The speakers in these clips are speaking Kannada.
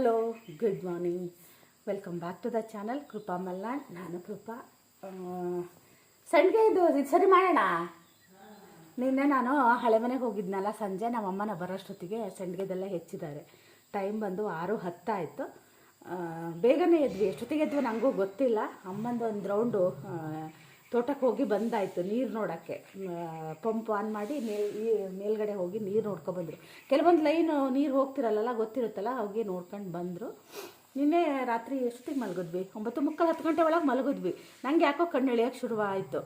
Hello good morning welcome back to the channel Krupa Malnad ನಾನು ಕೃಪಾ ಸಂಜೆ ಇದು ಇದು ಸರಿ ಮಾಡೋಣ? ನಿನ್ನೆ ನಾನು ಹಳೆ ಮನೆಗೆ ಹೋಗಿದ್ನಲ್ಲ, ಸಂಜೆ ನಮ್ಮಮ್ಮನ ಬರೋಷ್ಟೊತ್ತಿಗೆ ಸಂಡಿಗೆದೆಲ್ಲ ಹೆಚ್ಚಿದ್ದಾರೆ. ಟೈಮ್ ಬಂದು ಆರು ಹತ್ತಾಯಿತು. ಬೇಗನೆ ಎದ್ವಿ. ಎಷ್ಟೊತ್ತಿಗೆ ಎದ್ವಿ ನನಗೂ ಗೊತ್ತಿಲ್ಲ. ಅಮ್ಮಂದು ಒಂದು ರೌಂಡು ತೋಟಕ್ಕೆ ಹೋಗಿ ಬಂದಾಯಿತು ನೀರು ನೋಡೋಕ್ಕೆ. ಪಂಪ್ ಆನ್ ಮಾಡಿ ಮೇಲ್ ಮೇಲ್ಗಡೆ ಹೋಗಿ ನೀರು ನೋಡ್ಕೊಬಂದರು ಕೆಲವೊಂದು ಲೈನು ನೀರು ಹೋಗ್ತಿರಲ್ಲ ಗೊತ್ತಿರುತ್ತಲ್ಲ, ಅವಾಗೆ ನೋಡ್ಕೊಂಡು ಬಂದರು. ನಿನ್ನೆ ರಾತ್ರಿ ಎಷ್ಟೊತ್ತಿಗೆ ಮಲಗಿದ್ವಿ? ಒಂಬತ್ತು ಮುಕ್ಕಾಲು, ಹತ್ತು ಗಂಟೆ ಒಳಗೆ ಮಲಗಿದ್ವಿ. ನನಗೆ ಯಾಕೋ ಕಣ್ಣು ಎಳೆಯೋಕ್ಕೆ ಶುರುವಾಯಿತು.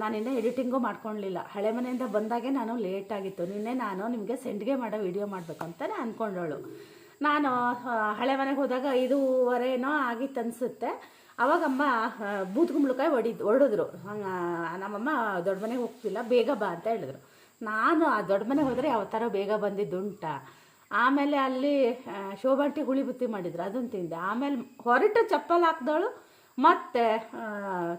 ನಾನು ಇನ್ನೂ ಎಡಿಟಿಂಗು ಮಾಡ್ಕೊಳ್ಲಿಲ್ಲ ಹಳೆ ಮನೆಯಿಂದ ಬಂದಾಗೆ ನಾನು ಲೇಟ್ ಆಗಿತ್ತು. ನಿನ್ನೆ ನಾನು ನಿಮಗೆ ಸೆಂಡ್ಗೆ ಮಾಡೋ ವಿಡಿಯೋ ಮಾಡಬೇಕು ಅಂತಲೇ ನಾನು ಹಳೆ ಮನೆಗೆ ಹೋದಾಗ ಐದೂವರೆನೋ ಆಗಿತ್ತು ಅನಿಸುತ್ತೆ ಅವಾಗಮ್ಮ ಬೂದ್ಗುಂಬಳಕಾಯಿ ಹೊಡಿದ್ ಹೊಡೆದ್ರು ನಮ್ಮಮ್ಮ ದೊಡ್ಡ ಮನೆಗೆ ಹೋಗ್ತಿಲ್ಲ, ಬೇಗ ಬಾ ಅಂತ ಹೇಳಿದ್ರು. ನಾನು ಆ ದೊಡ್ಡ ಮನೆಗೆ ಹೋದರೆ ಯಾವ ಥರ ಬೇಗ ಬಂದಿದ್ದುಂಟ. ಆಮೇಲೆ ಅಲ್ಲಿ ಶೋಭಂಟಿ ಹುಳಿ ಬುತ್ತಿ ಮಾಡಿದ್ರು ಅದನ್ನು ತಿಂದೆ. ಆಮೇಲೆ ಹೊರಟು ಚಪ್ಪಲ್ ಹಾಕ್ದವಳು, ಮತ್ತೆ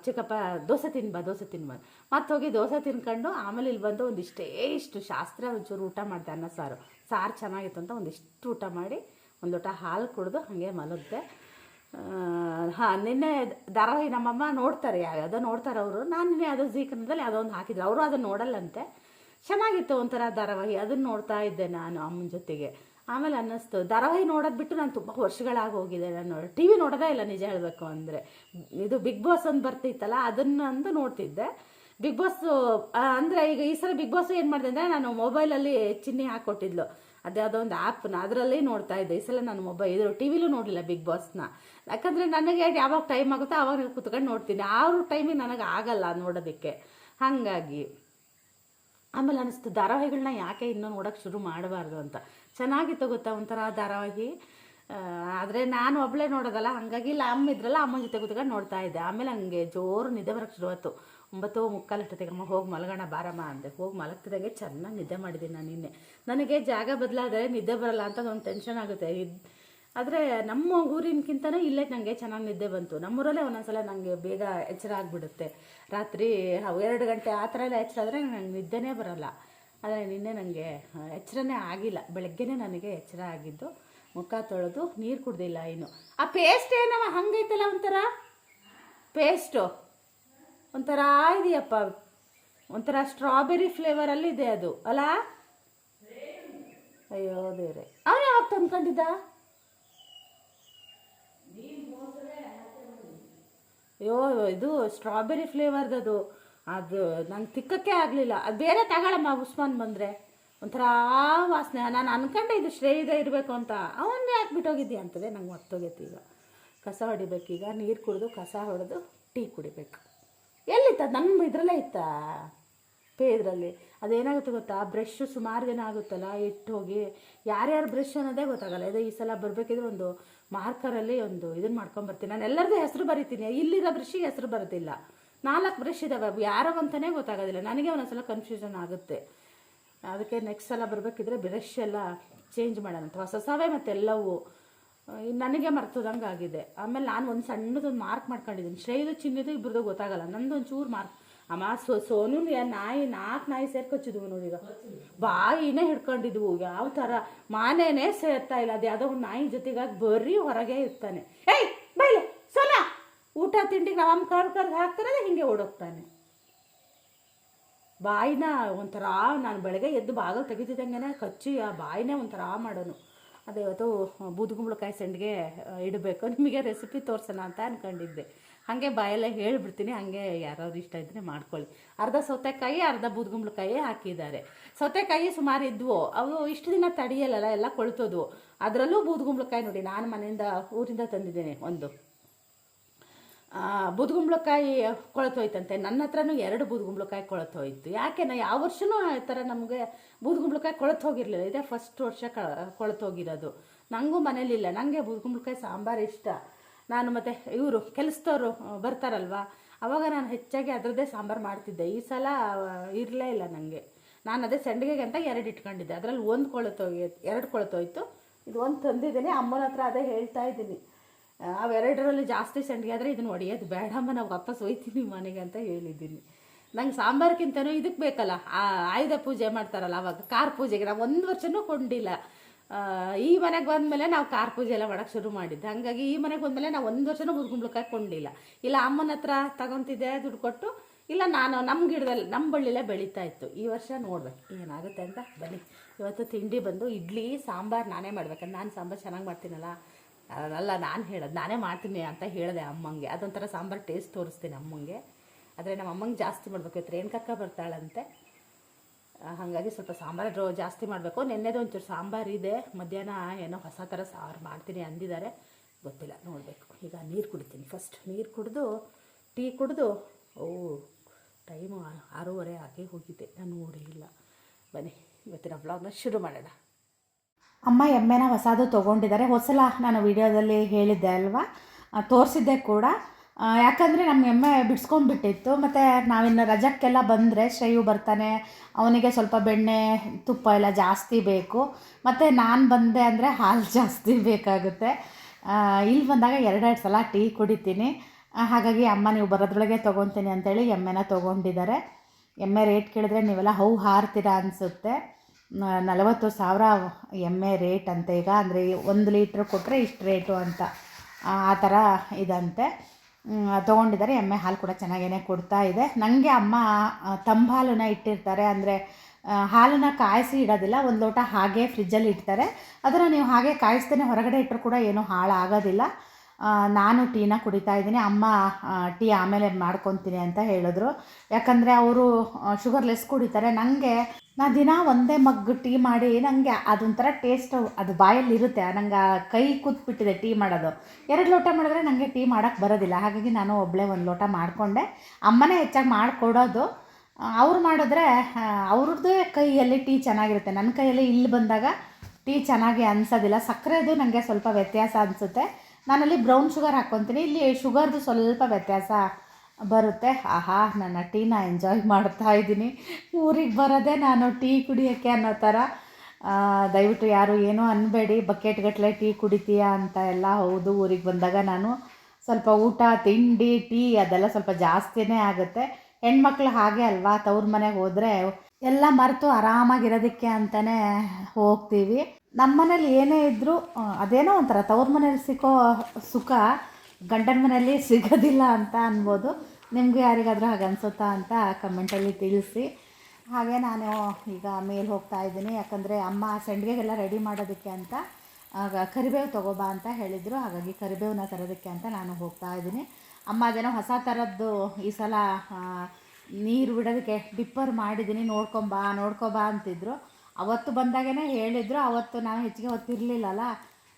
ಚಿಕ್ಕಪ್ಪ, ದೋಸೆ ತಿನ್ಬಾ ದೋಸೆ ತಿನ್ಬಾ ಮತ್ತೆ ಹೋಗಿ ದೋಸೆ ತಿನ್ಕೊಂಡು, ಆಮೇಲೆ ಇಲ್ಲಿ ಬಂದು ಒಂದಿಷ್ಟೇ ಇಷ್ಟು ಶಾಸ್ತ್ರ, ಒಂಚೂರು ಊಟ ಮಾಡಿದೆ ಅನ್ನ ಸಾರು. ಸಾರು ಚೆನ್ನಾಗಿತ್ತು ಅಂತ ಒಂದಿಷ್ಟು ಊಟ ಮಾಡಿ ಒಂದು ಲೋಟ ಹಾಲು ಕುಡಿದು ಹಾಗೆ ಮಲಗಿದೆ. ಹಾಂ, ನಿನ್ನೆ ಧಾರಾವಾಹಿ ನಮ್ಮಮ್ಮ ನೋಡ್ತಾರೆ ಯಾವುದೋ ನೋಡ್ತಾರೆ ಅವರು. ನಾನು ನಿನ್ನೆ ಯಾವುದೋ ಜೀ ಕನ್ನಡದಲ್ಲಿ ಯಾವುದೋ ಒಂದು ಹಾಕಿದ್ರು. ಅವರು ಅದನ್ನು ನೋಡಲ್ಲಂತೆ. ಚೆನ್ನಾಗಿತ್ತು ಒಂಥರ ಧಾರಾವಾಹಿ. ಅದನ್ನು ನೋಡ್ತಾ ಇದ್ದೆ ನಾನು ಅಮ್ಮನ ಜೊತೆಗೆ. ಆಮೇಲೆ ಅನ್ನಿಸ್ತು. ಧಾರಾವಾಹಿ ನೋಡೋದು ಬಿಟ್ಟು ನಾನು ತುಂಬ ವರ್ಷಗಳಾಗಿ ಹೋಗಿದೆ ನಾನು. ಟಿ ವಿ ನೋಡೋದೇ ಇಲ್ಲ ನಿಜ ಹೇಳಬೇಕು ಅಂದರೆ. ಇದು ಬಿಗ್ ಬಾಸ್ ಒಂದು ಬರ್ತಿತ್ತಲ್ಲ ಅದನ್ನಂದು ನೋಡ್ತಿದ್ದೆ. ಬಿಗ್ ಬಾಸ್ ಅಂದರೆ ಈಗ ಈ ಸಲ ಬಿಗ್ ಬಾಸ್ ಏನು ಮಾಡಿದೆ ಅಂದರೆ ನಾನು ಮೊಬೈಲಲ್ಲಿ ಚಿನ್ನಿ ಹಾಕ್ಕೊಟ್ಟಿದ್ಲು ಅದ್ಯಾವುದೋ ಒಂದು ಆ್ಯಪ್ನ ಅದರಲ್ಲೇ ನೋಡ್ತಾ ಇದ್ದೆ. ಈ ಸಲ ನಾನು ಮೊಬೈಲ್ ಇದು ಟಿ ವಿಲೂ ನೋಡಲಿಲ್ಲ ಬಿಗ್ ಬಾಸ್ನ. ಯಾಕಂದರೆ ನನಗೆ ಯಾವಾಗ ಟೈಮ್ ಆಗುತ್ತೋ ಆವಾಗ ಕುತ್ಕೊಂಡು ನೋಡ್ತೀನಿ. ಅವ್ರ ಟೈಮಿಗೆ ನನಗೆ ಆಗಲ್ಲ ನೋಡೋದಕ್ಕೆ. ಹಾಗಾಗಿ ಆಮೇಲೆ ಅನಿಸ್ತು ಧಾರಾವಾಹಿಗಳನ್ನ ಯಾಕೆ ಇನ್ನೂ ನೋಡೋಕೆ ಶುರು ಮಾಡಬಾರ್ದು ಅಂತ. ಚೆನ್ನಾಗಿತ್ತು ಗೊತ್ತಾ ಒಂಥರ ಧಾರಾವಾಹಿ. ಆದರೆ ನಾನು ಒಬ್ಬಳೇ ನೋಡೋದಲ್ಲ, ಹಾಗಾಗಿ ಇಲ್ಲ, ಅಮ್ಮ ಇದ್ರಲ್ಲ, ಅಮ್ಮನ ಜೊತೆ ಕೂತ್ಕೊಂಡು ನೋಡ್ತಾ ಇದ್ದೆ. ಆಮೇಲೆ ಹಂಗೆ ಜೋರು ನಿದ್ದೆ ಬರೋಕ್ಕೆ ಶುರುವಾಯ್ತು. ಒಂಬತ್ತು ಮುಕ್ಕಾಲು ಅಷ್ಟೊತ್ತಿಗೆ ಅಮ್ಮ ಹೋಗಿ ಮಲಗೋಣ, ಬಾರಮ್ಮ ಅಂದೆ. ಹೋಗಿ ಮಲಗ್ತಿದ್ದಾಗೆ ಚೆನ್ನಾಗಿ ನಿದ್ದೆ ಮಾಡಿದ್ದೀನಿ ನಾನು ನಿನ್ನೆ. ನನಗೆ ಜಾಗ ಬದಲಾದರೆ ನಿದ್ದೆ ಬರಲ್ಲ ಅಂತ ಒಂದು ಟೆನ್ಷನ್ ಆಗುತ್ತೆ. ಆದರೆ ನಮ್ಮ ಊರಿನಕ್ಕಿಂತನೇ ಇಲ್ಲೇ ನನಗೆ ಚೆನ್ನಾಗಿ ನಿದ್ದೆ ಬಂತು. ನಮ್ಮೂರಲ್ಲೇ ಒಂದೊಂದ್ಸಲ ನನಗೆ ಬೇಗ ಎಚ್ಚರ ಆಗಿಬಿಡುತ್ತೆ. ರಾತ್ರಿ ಎರಡು ಗಂಟೆ ಆ ಥರ ಎಲ್ಲ ಎಚ್ಚರ ಆದರೆ ನನಗೆ ನಿದ್ದೆನೇ ಬರಲ್ಲ. ಆದರೆ ನಿನ್ನೆ ನನಗೆ ಎಚ್ಚರನೇ ಆಗಿಲ್ಲ. ಬೆಳಗ್ಗೆನೇ ನನಗೆ ಎಚ್ಚರ ಆಗಿದ್ದು, ಮುಖ ತೊಳೆದು ನೀರು ಕುಡ್ದಿಲ್ಲ ಇನ್ನು. ಆ ಪೇಸ್ಟ್ ಏನವ? ಹಂಗೈತಲ್ಲ ಒಂಥರ? ಪೇಸ್ಟು ಒಂಥರ ಇದೆಯಪ್ಪ. ಒಂಥರ ಸ್ಟ್ರಾಬೆರಿ ಫ್ಲೇವರಲ್ಲಿ ಇದೆ ಅದು. ಅಲ್ಲ ಅಯ್ಯೋ, ದೇವ್ರೆ. ಅವನು ಯಾವಾಗ ತಂದ್ಕೊಂಡಿದ್ದ? ಅಯ್ಯೋ, ಇದು ಸ್ಟ್ರಾಬೆರಿ ಫ್ಲೇವರ್ದದು ಅದು ನಂಗೆ ತಿಕ್ಕಕ್ಕೆ ಆಗಲಿಲ್ಲ. ಅದು ಬೇರೆ ತಗೊಳಮ್ಮ ಉಸ್ಮಾನ್ ಬಂದರೆ. ಒಂಥರ ವಾಸನೆ. ನಾನು ಅನ್ಕೊಂಡೆ ಇದು ಶ್ರೇಯದ ಇರಬೇಕು ಅಂತ. ಅವನ್ನೇ ಯಾಕೆ ಬಿಟ್ಟೋಗಿದ್ದೀಯ ಅಂತದೆ ನಂಗೆ ಮರ್ತೋಗೈತಿ ಈಗ. ಕಸ ಹೊಡಿಬೇಕೀಗ ನೀರು ಕುಡಿದು ಕಸ ಹೊಡೆದು ಟೀ ಕುಡಿಬೇಕು. ಎಲ್ಲಿತ್ತ ನಮ್ಮ ಇದರಲ್ಲೇ ಇತ್ತ? ಪೇ ಇದರಲ್ಲಿ. ಅದೇನಾಗುತ್ತೆ ಗೊತ್ತಾ? ಬ್ರಷ್ ಸುಮಾರು ದಿನ ಆಗುತ್ತಲ್ಲ ಇಟ್ಟು ಹೋಗಿ. ಯಾರ್ಯಾರು ಬ್ರಷ್ ಅನ್ನೋದೇ ಗೊತ್ತಾಗಲ್ಲ. ಇದು ಈ ಸಲ ಬರಬೇಕಿದ್ರೆ ಒಂದು ಮಾರ್ಕರಲ್ಲಿ ಒಂದು ಇದನ್ನು ಮಾಡ್ಕೊಂಬರ್ತೀನಿ ನಾನು ಎಲ್ಲರದ್ದು ಹೆಸರು ಬರಿತೀನಿ. ಇಲ್ಲಿರೋ ಬ್ರಷಿಗೆ ಹೆಸರು ಬರೋದಿಲ್ಲ. ನಾಲ್ಕು ಬ್ರಷ್ ಇದಾವೆ. ಯಾರೋ ಅಂತಲೇ ಗೊತ್ತಾಗೋದಿಲ್ಲ. ನನಗೆ ಒಂದೊಂದ್ಸಲ ಕನ್ಫ್ಯೂಷನ್ ಆಗುತ್ತೆ. ಅದಕ್ಕೆ ನೆಕ್ಸ್ಟ್ ಸಲ ಬರಬೇಕಿದ್ರೆ ಬ್ರಷ್ ಎಲ್ಲ ಚೇಂಜ್ ಮಾಡೋಣ ಹೊಸ ಹೊಸವೇ ಮತ್ತೆಲ್ಲವೂ ನನಗೆ ಮರ್ತದಂಗೆ ಆಗಿದೆ ಆಮೇಲೆ ನಾನು ಒಂದು ಸಣ್ಣದೊಂದು ಮಾರ್ಕ್ ಮಾಡ್ಕೊಂಡಿದ್ದೀನಿ. ಶ್ರೇಯದು ಚಿನ್ನದು ಇಬ್ಬರದು ಗೊತ್ತಾಗಲ್ಲ. ನಂದೊಂದು ಚೂರು ಮಾರ್ಕ್ ಅಮ್ಮ ಸೊ ಸೋನು ನಾಯಿ ನಾಲ್ಕು ನಾಯಿ ಸೇರ್ಕೊಚ್ಚಿದ್ವು ಈಗ. ಬಾಯಿನೇ ಹಿಡ್ಕೊಂಡಿದ್ವು ಯಾವ ಥರ ಮಾನೇನೇ ಸೇರ್ತಾ ಇಲ್ಲ ಅದು ಯಾವುದೋ ಒಂದು ನಾಯಿ ಜೊತೆಗಾಗಿ ಬರೀ ಹೊರಗೆ ಇರ್ತಾನೆ. ಏಯ್ ಬೈಲೆ ಸೋನಾ! ಊಟ ತಿಂಡಿಗೆ ನಾವು ಕರ್ ಕರ್ದು ಹಾಕ್ತಾರೆ ಹಿಂಗೆ ಓಡೋಗ್ತಾನೆ. ಬಾಯಿನ ಒಂಥರ ನಾನು ಬೆಳಗ್ಗೆ ಎದ್ದು ಬಾಗಲ್ ತೆಗಿತಿದ್ದಂಗೆ ಕಚ್ಚಿ ಆ ಬಾಯಿನೇ ಒಂಥರ ಮಾಡೋನು. ಅದೇ ಇವತ್ತು ಬೂದುಗುಂಬಳಕಾಯಿ ಸಂಡಿಗೆ ಇಡಬೇಕು. ನಿಮಗೆ ರೆಸಿಪಿ ತೋರಿಸೋಣ ಅಂತ ಅಂದ್ಕೊಂಡಿದ್ದೆ ಹಾಗೆ ಬಾಯಲ್ಲೇ ಹೇಳಿಬಿಡ್ತೀನಿ, ಹಾಗೆ ಯಾರಾದ್ರು ಇಷ್ಟ ಇದ್ದರೆ ಮಾಡ್ಕೊಳ್ಳಿ. ಅರ್ಧ ಸೌತೆಕಾಯಿ, ಅರ್ಧ ಬೂದ್ಗುಂಬಳಕಾಯಿ ಹಾಕಿದ್ದಾರೆ. ಸೌತೆಕಾಯಿ ಸುಮಾರು ಇದ್ವು. ಅವು ಇಷ್ಟು ದಿನ ತಡಿಯಲ್ಲಲ್ಲ, ಎಲ್ಲ ಕೊಳ್ತೋದು ಅದರಲ್ಲೂ ಬೂದ್ಗುಂಬಳಕಾಯಿ ನೋಡಿ, ನಾನು ಮನೆಯಿಂದ ಊರಿಂದ ತಂದಿದ್ದೇನೆ ಒಂದು. ಬೂದುಗುಂಬಳಕಾಯಿ ಕೊಳತೋಯ್ತಂತೆ. ನನ್ನ ಹತ್ರನೂ ಎರಡು ಬೂದ್ಗುಂಬಳಕಾಯಿ ಕೊಳತೋಯ್ತು. ಯಾಕೆ ನಾ, ಯಾವ ವರ್ಷನೂ ಆ ಥರ ನಮಗೆ ಬೂದ್ಗುಂಬಳಕಾಯಿ ಕೊಳತು ಹೋಗಿರಲಿಲ್ಲ ಇದೇ ಫಸ್ಟ್ ವರ್ಷ ಕ, ಕೊಳತೋಗಿರೋದು. ನನಗೂ ಮನೇಲಿಲ್ಲ. ನನಗೆ ಬೂದ್ಗುಂಬಳಕಾಯಿ ಸಾಂಬಾರು ಇಷ್ಟ. ನಾನು ಮತ್ತೆ ಇವರು ಕೆಲಸದವರು ಬರ್ತಾರಲ್ವ? ಅವಾಗ ನಾನು ಹೆಚ್ಚಾಗಿ ಅದರದ್ದೇ ಸಾಂಬಾರು ಮಾಡ್ತಿದ್ದೆ. ಈ ಸಲ ಇರಲೇ ಇಲ್ಲ ನನಗೆ ನಾನು ಅದೇ ಸಂಡಿಗೆಗೆ ಅಂತ ಎರಡು ಇಟ್ಕೊಂಡಿದ್ದೆ. ಅದರಲ್ಲಿ ಒಂದು ಕೊಳತೋಗಿ ಎರಡು ಕೊಳತೋಯ್ತು. ಇದು ಒಂದು ತಂದಿದ್ದೀನಿ. ಅಮ್ಮನ ಹತ್ರ ಅದೇ ಹೇಳ್ತಾ ಇದ್ದೀನಿ. ಅವೆರಡರಲ್ಲಿ ಜಾಸ್ತಿ ಸಂಡಿಗೆ ಆದರೆ ಇದನ್ನು ಹೊಡೆಯೋದು ಬೇಡಮ್ಮ ನಾವು ವಾಪಸ್ ಹೋಯ್ತೀನಿ ಮನೆಗೆ ಅಂತ ಹೇಳಿದ್ದೀನಿ. ನಂಗೆ ಸಾಂಬಾರ್ಗಿಂತನೂ ಇದಕ್ಕೆ ಬೇಕಲ್ಲ. ಆಯುಧ ಪೂಜೆ ಮಾಡ್ತಾರಲ್ಲ ಅವಾಗ. ಕಾರ್ ಪೂಜೆಗೆ ನಾವು ಒಂದು ವರ್ಷನೂ ಕೊಂಡಿಲ್ಲ. ಈ ಮನೆಗೆ ಬಂದಮೇಲೆ ನಾವು ಕಾರ್ ಪೂಜೆ ಎಲ್ಲ ಮಾಡೋಕ್ಕೆ ಶುರು ಮಾಡಿದ್ದೆ. ಹಾಗಾಗಿ ಈ ಮನೆಗೆ ಬಂದಮೇಲೆ ನಾವು ಒಂದು ವರ್ಷನೂ ಮುರುಗುಂಬ್ಳಕಾಯಿ ಕೊಂಡಿಲ್ಲ. ಇಲ್ಲ ಅಮ್ಮನ ಹತ್ರ ತಗೊತಿದ್ದೆ ದುಡ್ಡು ಕೊಟ್ಟು, ಇಲ್ಲ ನಾನು ನಮ್ಮ ಗಿಡದಲ್ಲಿ ನಮ್ಮ ಬಳ್ಳಿಲೇ ಬೆಳೀತಾ ಇತ್ತು. ಈ ವರ್ಷ ನೋಡ್ಬೇಕು. ಏನಾಗುತ್ತೆ ಅಂತ ಬನ್ನಿ. ಇವತ್ತು ತಿಂಡಿ ಬಂದು ಇಡ್ಲಿ, ಸಾಂಬಾರು ನಾನೇ ಮಾಡ್ಬೇಕು ನಾನು ಸಾಂಬಾರು ಚೆನ್ನಾಗಿ ಮಾಡ್ತೀನಲ್ಲ? ಅಲ್ಲ, ನಾನು ಹೇಳೋದು, ನಾನೇ ಮಾಡ್ತೀನಿ ಅಂತ ಹೇಳಿದೆ ಅಮ್ಮಂಗೆ. ಅದೊಂಥರ ಸಾಂಬಾರು ಟೇಸ್ಟ್ ತೋರಿಸ್ತೀನಿ ಅಮ್ಮಂಗೆ. ಆದರೆ ನಮ್ಮ ಅಮ್ಮಂಗೆ ಜಾಸ್ತಿ ಮಾಡಬೇಕು. ಏನು ರೇಣುಕಕ್ಕ ಬರ್ತಾಳಂತೆ. ಹಾಗಾಗಿ ಸ್ವಲ್ಪ ಸಾಂಬಾರು ಜಾಸ್ತಿ ಮಾಡಬೇಕು. ನೆನ್ನೆದು ಒಂಚೂರು ಸಾಂಬಾರು ಇದೆ. ಮಧ್ಯಾಹ್ನ ಏನೋ ಹೊಸ ಥರ ಸಾರು ಮಾಡ್ತೀನಿ ಅಂದಿದ್ದಾರೆ. ಗೊತ್ತಿಲ್ಲ, ನೋಡಬೇಕು. ಈಗ ನೀರು ಕುಡಿತೀನಿ ಫಸ್ಟ್ ನೀರು ಕುಡಿದು, ಟೀ ಕುಡಿದು, ಓ ಟೈಮು ಆರೂವರೆ ಆಗಿ ಹೋಗಿದ್ದೆ ನಾನು ನೋಡಿಲ್ಲ ಬನ್ನಿ, ಇವತ್ತಿನ ಬ್ಲಾಗ್ನ ಶುರು ಮಾಡೋಣ. ಅಮ್ಮ ಎಮ್ಮೆನ ಹೊಸದು ತೊಗೊಂಡಿದ್ದಾರೆ. ಹೊಸಲ ನಾನು ವಿಡಿಯೋದಲ್ಲಿ ಹೇಳಿದ್ದೆ ಅಲ್ವಾ? ತೋರಿಸಿದ್ದೆ ಕೂಡ. ಯಾಕಂದರೆ ನಮ್ಮ ಎಮ್ಮೆ ಬಿಡ್ಸ್ಕೊಂಡ್ಬಿಟ್ಟಿತ್ತು, ಮತ್ತು ನಾವಿನ್ನು ರಜಕ್ಕೆಲ್ಲ ಬಂದರೆ ಶ್ರೇಯು ಬರ್ತಾನೆ, ಅವನಿಗೆ ಸ್ವಲ್ಪ ಬೆಣ್ಣೆ, ತುಪ್ಪ ಎಲ್ಲ ಜಾಸ್ತಿ ಬೇಕು. ಮತ್ತು ನಾನು ಬಂದೆ ಅಂದರೆ ಹಾಲು ಜಾಸ್ತಿ ಬೇಕಾಗುತ್ತೆ. ಇಲ್ಲಿ ಬಂದಾಗ ಎರಡೆರಡು ಸಲ ಟೀ ಕುಡಿತೀನಿ. ಹಾಗಾಗಿ ಅಮ್ಮ ನೀವು ಬರೋದ್ರೊಳಗೆ ತೊಗೊತೀನಿ ಅಂತೇಳಿ ಎಮ್ಮೆನ ತೊಗೊಂಡಿದ್ದಾರೆ. ಎಮ್ಮೆ ರೇಟ್ ಕೇಳಿದ್ರೆ ನೀವೆಲ್ಲ ಹೌ ಹಾರ್ತೀರಾ ಅನಿಸುತ್ತೆ. ನಲವತ್ತು ಸಾವಿರ ಎಮ್ಮೆ ರೇಟ್ ಅಂತ ಈಗ, ಅಂದರೆ ಒಂದು ಲೀಟ್ರ್ ಕೊಟ್ಟರೆ ಇಷ್ಟು ರೇಟು ಅಂತ. ಆ ಥರ ಇದಂತೆ. ತೊಗೊಂಡಿದ್ದಾರೆ. ಎಮ್ಮೆ ಹಾಲು ಕೂಡ ಚೆನ್ನಾಗೇ ಕೊಡ್ತಾ ಇದೆ. ನನಗೆ ಅಮ್ಮ ತಂಬಾಲನ್ನು ಇಟ್ಟಿರ್ತಾರೆ. ಅಂದರೆ ಹಾಲನ್ನು ಕಾಯಿಸಿ ಇಡೋದಿಲ್ಲ. ಒಂದು ಲೋಟ ಹಾಗೆ ಫ್ರಿಜ್ಜಲ್ಲಿ ಇಡ್ತಾರೆ. ಅದನ್ನು ನೀವು ಹಾಗೆ ಕಾಯಿಸ್ತೇನೆ ಹೊರಗಡೆ ಇಟ್ಟರು ಕೂಡ ಏನೂ ಹಾಳಾಗೋದಿಲ್ಲ. ನಾನು ಟೀನ ಕುಡಿತಾ ಇದ್ದೀನಿ. ಅಮ್ಮ ಟೀ ಆಮೇಲೆ ಮಾಡ್ಕೊತೀನಿ ಅಂತ ಹೇಳಿದ್ರು. ಯಾಕಂದರೆ ಅವರು ಶುಗರ್ಲೆಸ್ ಕುಡಿತಾರೆ. ನನಗೆ ನಾನು ದಿನ ಒಂದೇ ಮಗ್ಗು ಟೀ ಮಾಡಿ ನನಗೆ ಅದೊಂಥರ ಟೇಸ್ಟ್ ಅದು ಬಾಯಲ್ಲಿ ಇರುತ್ತೆ. ನಂಗೆ ಕೈ ಕೂತ್ಬಿಟ್ಟಿದೆ ಟೀ ಮಾಡೋದು. ಎರಡು ಲೋಟ ಮಾಡಿದ್ರೆ ನನಗೆ ಟೀ ಮಾಡೋಕ್ಕೆ ಬರೋದಿಲ್ಲ. ಹಾಗಾಗಿ ನಾನು ಒಬ್ಬಳೇ ಒಂದು ಲೋಟ ಮಾಡಿಕೊಂಡೆ. ಅಮ್ಮನೇ ಹೆಚ್ಚಾಗಿ ಮಾಡಿಕೊಡೋದು. ಅವ್ರು ಮಾಡಿದ್ರೆ ಅವ್ರದ್ದೇ ಕೈಯಲ್ಲಿ ಟೀ ಚೆನ್ನಾಗಿರುತ್ತೆ. ನನ್ನ ಕೈಯಲ್ಲಿ ಇಲ್ಲಿ ಬಂದಾಗ ಟೀ ಚೆನ್ನಾಗಿ ಅನಿಸೋದಿಲ್ಲ. ಸಕ್ಕರೆದು ನನಗೆ ಸ್ವಲ್ಪ ವ್ಯತ್ಯಾಸ ಅನಿಸುತ್ತೆ. ನಾನಲ್ಲಿ ಬ್ರೌನ್ ಶುಗರ್ ಹಾಕ್ಕೊತೀನಿ ಇಲ್ಲಿ ಶುಗರ್ದು ಸ್ವಲ್ಪ ವ್ಯತ್ಯಾಸ ಬರುತ್ತೆ. ಆಹಾ, ನನ್ನ ಟೀನ ಎಂಜಾಯ್ ಮಾಡ್ತಾ ಇದ್ದೀನಿ. ಊರಿಗೆ ಬರೋದೇ ನಾನು ಟೀ ಕುಡಿಯೋಕ್ಕೆ ಅನ್ನೋ ಥರ. ದಯವಿಟ್ಟು ಯಾರು ಏನೂ ಅನ್ನಬೇಡಿ ಬಕೆಟ್ಗಟ್ಟಲೆ ಟೀ ಕುಡಿತೀಯಾ ಅಂತ ಎಲ್ಲ ಹೌದು. ಊರಿಗೆ ಬಂದಾಗ ನಾನು ಸ್ವಲ್ಪ ಊಟ, ತಿಂಡಿ, ಟೀ ಅದೆಲ್ಲ ಸ್ವಲ್ಪ ಜಾಸ್ತಿನೇ ಆಗುತ್ತೆ. ಹೆಣ್ಮಕ್ಳು ಹಾಗೆ ಅಲ್ವಾ? ತವ್ರ ಮನೆಗೆ ಹೋದರೆ ಎಲ್ಲ ಮರೆತು ಆರಾಮಾಗಿರೋದಕ್ಕೆ ಅಂತಲೇ ಹೋಗ್ತೀವಿ. ನಮ್ಮ ಮನೇಲಿ ಏನೇ ಇದ್ದರೂ ಅದೇನೋ ಒಂಥರ ತವ್ರ ಮನೇಲಿ ಸಿಕ್ಕೋ ಸುಖ. ಗಂಡನ ಮನೆಯಲ್ಲಿ ಸಿಗೋದಿಲ್ಲ ಅಂತ ಅನ್ಬೋದು. ನಿಮಗೆ ಯಾರಿಗಾದರೂ ಹಾಗೆ ಅನಿಸುತ್ತಾ ಅಂತ ಕಮೆಂಟಲ್ಲಿ ತಿಳಿಸಿ. ಹಾಗೆ ನಾನು ಈಗ ಮೇಲೆ ಹೋಗ್ತಾ ಇದ್ದೀನಿ. ಯಾಕಂದರೆ ಅಮ್ಮ ಸಂಡಿಗೆಗೆಲ್ಲ ರೆಡಿ ಮಾಡೋದಕ್ಕೆ ಅಂತ, ಆಗ ಕರಿಬೇವು ತಗೋಬಾ ಅಂತ ಹೇಳಿದರು. ಹಾಗಾಗಿ ಕರಿಬೇವನ್ನ ತರೋದಕ್ಕೆ ಅಂತ ನಾನು ಹೋಗ್ತಾ ಇದ್ದೀನಿ. ಅಮ್ಮ ಅದೇನೋ ಹೊಸ ಥರದ್ದು ಈ ಸಲ ನೀರು ಬಿಡೋದಕ್ಕೆ ಡಿಪ್ಪರ್ ಮಾಡಿದ್ದೀನಿ. ನೋಡ್ಕೊಂಬಾ, ನೋಡ್ಕೊಬಾ ಅಂತಿದ್ರು. ಅವತ್ತು ಬಂದಾಗೇ ಹೇಳಿದ್ರು. ಅವತ್ತು ನಾನು ಹೆಚ್ಚಿಗೆ ಹೊತ್ತಿರಲಿಲ್ಲಲ್ಲ.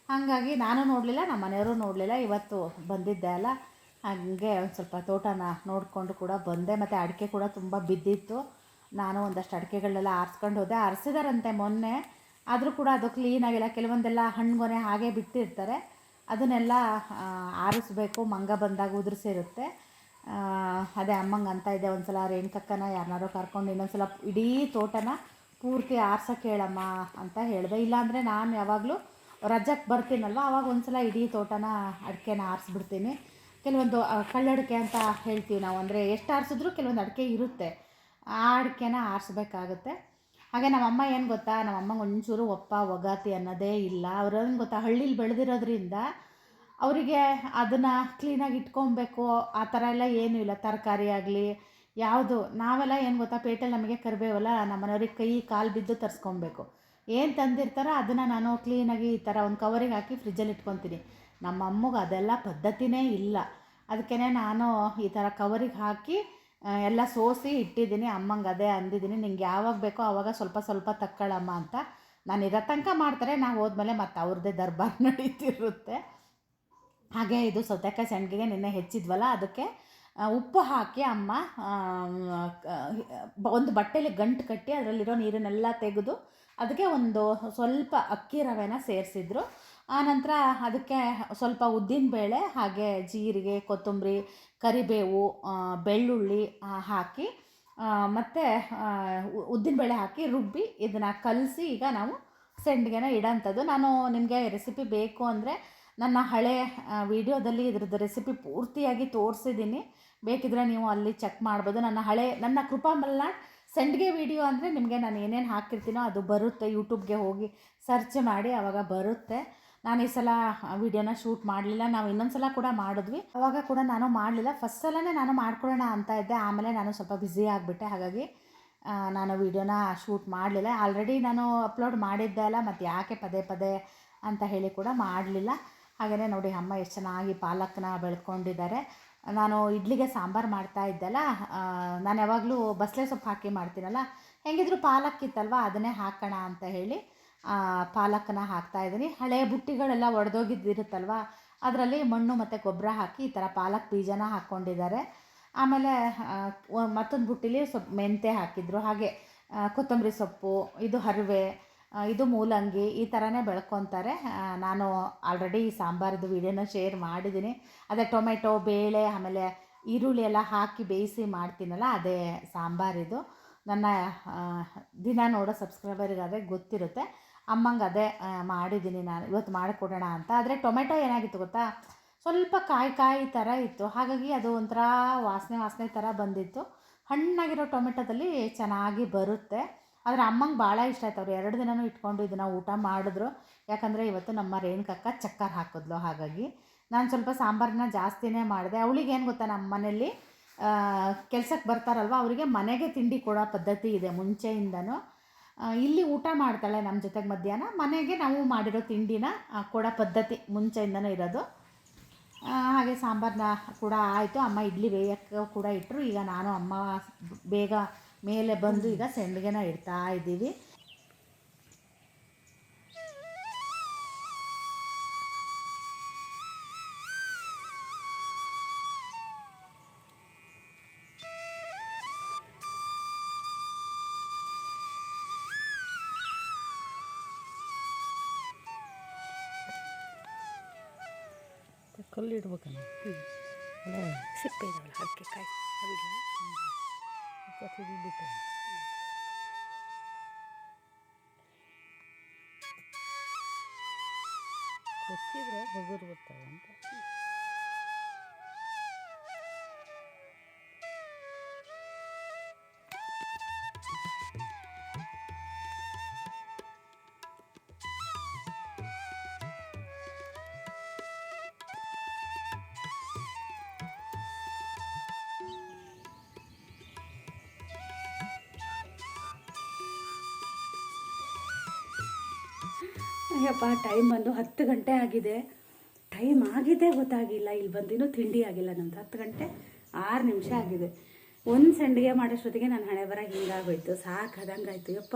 ಹಾಗಾಗಿ ನಾನು ನೋಡಲಿಲ್ಲ, ನಮ್ಮ ಮನೆಯವರು ನೋಡಲಿಲ್ಲ. ಇವತ್ತು ಬಂದಿದ್ದೆ ಅಲ್ಲ, ಹಾಗೆ ಒಂದು ಸ್ವಲ್ಪ ತೋಟನ ನೋಡಿಕೊಂಡು ಕೂಡ ಬಂದೆ. ಮತ್ತು ಅಡಿಕೆ ಕೂಡ ತುಂಬ ಬಿದ್ದಿತ್ತು. ನಾನು ಒಂದಷ್ಟು ಅಡಿಕೆಗಳನ್ನೆಲ್ಲ ಆರಿಸ್ಕೊಂಡು ಹೋದೆ. ಆರಿಸಿದಾರಂತೆ ಮೊನ್ನೆ. ಆದರೂ ಕೂಡ ಅದು ಕ್ಲೀನಾಗಿಲ್ಲ ಕೆಲವೊಂದೆಲ್ಲ ಹಣ್ಣುಗೊನೆ ಹಾಗೆ ಬಿಟ್ಟಿರ್ತಾರೆ ಅದನ್ನೆಲ್ಲ ಆರಿಸ್ಬೇಕು. ಮಂಗ ಬಂದಾಗ ಉದುರಿಸಿರುತ್ತೆ. ಅದೇ ಅಮ್ಮಂಗೆ ಅಂತ ಇದೆ. ಒಂದು ಸಲ ರೇಣುಕಕ್ಕನ ಯಾರನ್ನಾರು ಕರ್ಕೊಂಡು ಇನ್ನೊಂದು ಸಲ ಇಡೀ ತೋಟನ ಪೂರ್ತಿ ಆರ್ಸೋಕ್ಕೆ ಹೇಳಮ್ಮ ಅಂತ ಹೇಳಿದೆ. ಇಲ್ಲಾಂದರೆ ನಾನು ಯಾವಾಗಲೂ ರಜಕ್ಕೆ ಬರ್ತೀನಲ್ವ? ಆವಾಗ ಒಂದು ಸಲ ಇಡೀ ತೋಟನ ಅಡಿಕೆನ ಆರಿಸ್ಬಿಡ್ತೀನಿ. ಕೆಲವೊಂದು ಕಳ್ಳಡಿಕೆ ಅಂತ ಹೇಳ್ತೀವಿ ನಾವು. ಅಂದರೆ ಎಷ್ಟು ಆರಿಸಿದ್ರು ಕೆಲವೊಂದು ಅಡಿಕೆ ಇರುತ್ತೆ. ಆ ಅಡಿಕೆನ ಆರಿಸ್ಬೇಕಾಗುತ್ತೆ. ಹಾಗೆ ನಮ್ಮಮ್ಮ ಏನು ಗೊತ್ತಾ? ನಮ್ಮಮ್ಮಂಗೆ ಒಂಚೂರು ಒಪ್ಪ, ಒಗಾತಿ ಅನ್ನೋದೇ ಇಲ್ಲ. ಅವ್ರೇನು ಗೊತ್ತಾ? ಹಳ್ಳೀಲಿ ಬೆಳೆದಿರೋದ್ರಿಂದ ಅವರಿಗೆ ಅದನ್ನು ಕ್ಲೀನಾಗಿ ಇಟ್ಕೊಬೇಕು. ಆ ಥರ ಎಲ್ಲ ಏನೂ ಇಲ್ಲ. ತರಕಾರಿ ಆಗಲಿ, ಯಾವುದು. ನಾವೆಲ್ಲ ಏನು ಗೊತ್ತಾ? ಪೇಟೆಲಿ ನಮಗೆ ಕರಿಬೇವಲ್ಲ, ನಮ್ಮನೆಯವ್ರಿಗೆ ಕೈ, ಕಾಲು ಬಿದ್ದು ತರಿಸ್ಕೊಬೇಕು. ಏನು ತಂದಿರ್ತಾರೋ ಅದನ್ನು ನಾನು ಕ್ಲೀನಾಗಿ ಈ ಥರ ಒಂದು ಕವರಿಗೆ ಹಾಕಿ ಫ್ರಿಜ್ಜಲ್ಲಿ ಇಟ್ಕೊತೀನಿ. ನಮ್ಮ ಅಮ್ಮಗೆ ಅದೆಲ್ಲ ಪದ್ಧತಿನೇ ಇಲ್ಲ. ಅದಕ್ಕೇ ನಾನು ಈ ಥರ ಕವರಿಗೆ ಹಾಕಿ ಎಲ್ಲ ಸೋಸಿ ಇಟ್ಟಿದ್ದೀನಿ. ಅಮ್ಮಂಗೆ ಅದೇ ಅಂದಿದ್ದೀನಿ. ನಿಂಗೆ ಯಾವಾಗ ಬೇಕೋ ಆವಾಗ ಸ್ವಲ್ಪ ಸ್ವಲ್ಪ ತಕ್ಕೊಳ್ಳಮ್ಮ ಅಂತ. ನಾನು ಇರೋ ತನಕ ಮಾಡ್ತಾರೆ. ನಾವು ಹೋದ್ಮೇಲೆ ಮತ್ತು ಅವ್ರದ್ದೇ ದರ್ಬಾರ್ ನಡೀತಿರುತ್ತೆ. ಹಾಗೆ ಇದು ಸೌತೆಕಾಯಿ ಸಂಡಿಗೆ ನಿನ್ನೆ ಹೆಚ್ಚಿದ್ವಲ್ಲ, ಅದಕ್ಕೆ ಉಪ್ಪು ಹಾಕಿ ಅಮ್ಮ ಒಂದು ಬಟ್ಟೆಲಿ ಗಂಟು ಕಟ್ಟಿ ಅದರಲ್ಲಿರೋ ನೀರನ್ನೆಲ್ಲ ತೆಗೆದು ಅದಕ್ಕೆ ಒಂದು ಸ್ವಲ್ಪ ಅಕ್ಕಿ ರವೆನ ಸೇರಿಸಿದ್ರು. ಆನಂತರ ಅದಕ್ಕೆ ಸ್ವಲ್ಪ ಉದ್ದಿನಬೇಳೆ ಹಾಗೆ ಜೀರಿಗೆ, ಕೊತ್ತಂಬರಿ, ಕರಿಬೇವು ಬೆಳ್ಳುಳ್ಳಿ ಹಾಕಿ ಮತ್ತು ಉದ್ದಿನಬೇಳೆ ಹಾಕಿ ರುಬ್ಬಿ ಇದನ್ನು ಕಲಸಿ ಈಗ ನಾವು ಸಂಡಿಗೆನ ಇಡೋಂಥದ್ದು. ನಾನು ನಿಮಗೆ ರೆಸಿಪಿ ಬೇಕು ಅಂದರೆ ನನ್ನ ಹಳೆ ವಿಡಿಯೋದಲ್ಲಿ ಇದ್ರದ್ದು ರೆಸಿಪಿ ಪೂರ್ತಿಯಾಗಿ ತೋರಿಸಿದ್ದೀನಿ. ಬೇಕಿದ್ರೆ ನೀವು ಅಲ್ಲಿ ಚೆಕ್ ಮಾಡ್ಬೋದು. ನನ್ನ ಹಳೆ, ನನ್ನ ಕೃಪಾ ಮಲ್ನಾಡ್ ಸಂಡಿಗೆ ವಿಡಿಯೋ ಅಂದರೆ ನಿಮಗೆ ನಾನು ಏನೇನು ಹಾಕಿರ್ತೀನೋ ಅದು ಬರುತ್ತೆ ಯೂಟ್ಯೂಬ್ಗೆ ಹೋಗಿ ಸರ್ಚ್ ಮಾಡಿ ಆವಾಗ ಬರುತ್ತೆ. ನಾನು ಈ ಸಲ ವಿಡಿಯೋನ ಶೂಟ್ ಮಾಡಲಿಲ್ಲ. ನಾವು ಇನ್ನೊಂದು ಸಲ ಕೂಡ ಮಾಡಿದ್ವಿ. ಅವಾಗ ಕೂಡ ನಾನು ಮಾಡಲಿಲ್ಲ. ಫಸ್ಟ್ ಸಲನೇ ನಾನು ಮಾಡ್ಕೊಳ್ಳೋಣ ಅಂತ ಇದ್ದೆ. ಆಮೇಲೆ ನಾನು ಸ್ವಲ್ಪ ಬ್ಯುಸಿ ಆಗಿಬಿಟ್ಟೆ. ಹಾಗಾಗಿ ನಾನು ವಿಡಿಯೋನ ಶೂಟ್ ಮಾಡಲಿಲ್ಲ. ಆಲ್ರೆಡಿ ನಾನು ಅಪ್ಲೋಡ್ ಮಾಡಿದ್ದೆ ಅಲ್ಲ. ಮತ್ತು ಯಾಕೆ ಪದೇ ಪದೇ ಅಂತ ಹೇಳಿ ಕೂಡ ಮಾಡಲಿಲ್ಲ. ಹಾಗೆಯೇ ನೋಡಿ ಅಮ್ಮ ಎಷ್ಟು ಚೆನ್ನಾಗಿ ಪಾಲಕ್ನ ಬೆಳ್ಕೊಂಡಿದ್ದಾರೆ. ನಾನು ಇಡ್ಲಿಗೆ ಸಾಂಬಾರು ಮಾಡ್ತಾ ಇದ್ದಲ್ಲ ನಾನು ಯಾವಾಗಲೂ ಬಸಳೆ ಸೊಪ್ಪು ಹಾಕಿ ಮಾಡ್ತೀನಲ್ಲ, ಹೆಂಗಿದ್ರು ಪಾಲಕ್ ಇತ್ತಲ್ವ, ಅದನ್ನೇ ಹಾಕೋಣ ಅಂತ ಹೇಳಿ ಪಾಲಕ್ನ ಹಾಕ್ತಾ ಇದ್ದೀನಿ. ಹಳೆ ಬುಟ್ಟಿಗಳೆಲ್ಲ ಒಡೆದೋಗಿದ್ದಿರುತ್ತಲ್ವ, ಅದರಲ್ಲಿ ಮಣ್ಣು ಮತ್ತು ಗೊಬ್ಬರ ಹಾಕಿ ಈ ಥರ ಪಾಲಕ್ ಬೀಜನ ಹಾಕ್ಕೊಂಡಿದ್ದಾರೆ. ಆಮೇಲೆ ಮತ್ತೊಂದು ಬುಟ್ಟಿಲಿ ಸ್ವಲ್ಪ ಮೆಂತೆ ಹಾಕಿದ್ರು, ಹಾಗೆ ಕೊತ್ತಂಬರಿ ಸೊಪ್ಪು, ಇದು ಹರಿವೆ ಇದು ಮೂಲಂಗಿ ಈ ಥರನೇ ಬೆಳ್ಕೊತಾರೆ. ನಾನು ಆಲ್ರೆಡಿ ಈ ಸಾಂಬಾರದು ವಿಡಿಯೋನ ಶೇರ್ ಮಾಡಿದ್ದೀನಿ. ಅದೇ ಟೊಮೆಟೊ, ಬೇಳೆ, ಆಮೇಲೆ ಈರುಳ್ಳಿ ಎಲ್ಲ ಹಾಕಿ ಬೇಯಿಸಿ ಮಾಡ್ತೀನಲ್ಲ, ಅದೇ ಸಾಂಬಾರಿದು. ನನ್ನ ದಿನ ನೋಡೋ ಸಬ್ಸ್ಕ್ರೈಬರಿಗಾದರೆ ಗೊತ್ತಿರುತ್ತೆ. ಅಮ್ಮಂಗೆ ಅದೇ ಮಾಡಿದ್ದೀನಿ ನಾನು. ಇವತ್ತು ಮಾಡಿಕೊಡೋಣ ಅಂತ. ಆದರೆ ಟೊಮೆಟೊ ಏನಾಗಿತ್ತು ಗೊತ್ತಾ? ಸ್ವಲ್ಪ ಕಾಯಿ ಕಾಯಿ ಥರ ಇತ್ತು. ಹಾಗಾಗಿ ಅದು ಒಂಥರ ವಾಸನೆ ವಾಸನೆ ಥರ ಬಂದಿತ್ತು. ಹಣ್ಣಾಗಿರೋ ಟೊಮೆಟೊದಲ್ಲಿ ಚೆನ್ನಾಗಿ ಬರುತ್ತೆ. ಆದರೆ ಅಮ್ಮಂಗೆ ಭಾಳ ಇಷ್ಟ ಆಯ್ತು ಅವ್ರು ಎರಡು ದಿನನೂ ಇಟ್ಕೊಂಡು ಇದನ್ನು ಊಟ ಮಾಡಿದ್ರು. ಯಾಕಂದರೆ ಇವತ್ತು ನಮ್ಮ ರೇಣುಕಕ್ಕ ಚಕ್ಕರ್ ಹಾಕಿದ್ಲು ಹಾಗಾಗಿ. ನಾನು ಸ್ವಲ್ಪ ಸಾಂಬಾರನ್ನ ಜಾಸ್ತಿನೇ ಮಾಡಿದೆ. ಅವಳಿಗೆ ಏನು ಗೊತ್ತಾ ನಮ್ಮ ಮನೆಯಲ್ಲಿ ಕೆಲಸಕ್ಕೆ ಬರ್ತಾರಲ್ವ, ಅವರಿಗೆ ಮನೆಗೆ ತಿಂಡಿ ಕೊಡೋ ಪದ್ಧತಿ ಇದೆ ಮುಂಚೆಯಿಂದನೂ. ಇಲ್ಲಿ ಊಟ ಮಾಡ್ತಾಳೆ ನಮ್ಮ ಜೊತೆಗೆ ಮಧ್ಯಾಹ್ನ. ಮನೆಗೆ ನಾವು ಮಾಡಿರೋ ತಿಂಡಿನ ಕೊಡೋ ಪದ್ಧತಿ ಮುಂಚೆಯಿಂದನೂ ಇರೋದು. ಹಾಗೆ ಸಾಂಬಾರನ್ನ ಕೂಡ ಆಯಿತು. ಅಮ್ಮ ಇಡ್ಲಿ ಬೇಯಕ್ಕೆ ಕೂಡ ಇಟ್ಟರು ಈಗ ನಾನು, ಅಮ್ಮ ಬೇಗ ಮೇಲೆ ಬಂದು ಈಗ ಸೆಂಡ್ಗೆನ ಇಡ್ತಾ ಇದ್ದೀವಿ. ಕಲ್ಲು ಇಡ್ಬೇಕಲ್ಲ ಅಲ್ಲ ಸಿಪ್ಪೆ ಇದಾವಲ್ಲ ಹಾಕಿ ಕಾಯಿ. ಕತ್ತಿಗೆ ಬಿಟ್ಟು ಕೊಚ್ಚಿದ್ರೆ ಹಗುರು ಬರ್ತಾವೆ ಅಂತ ಅಯ್ಯಪ್ಪ ಟೈಮ್ ಬಂದು ಹತ್ತು ಗಂಟೆ ಆಗಿದೆ. ಟೈಮ್ ಆಗಿದೆ ಗೊತ್ತಾಗಿಲ್ಲ. ಇಲ್ಲಿ ಬಂದಿನೂ ತಿಂಡಿ ಆಗಿಲ್ಲ. ನಮ್ದು ಹತ್ತು ಗಂಟೆ ಆರು ನಿಮಿಷ ಆಗಿದೆ. ಒಂದು ಸಂಡಿಗೆ ಮಾಡೋಷ್ಟೊತ್ತಿಗೆ ನಾನು ಹಣೆ ಬರ ಹಿಂಗಾಗೋಯ್ತು. ಸಾಕಾದಂಗಾಯ್ತು. ಯಪ್ಪ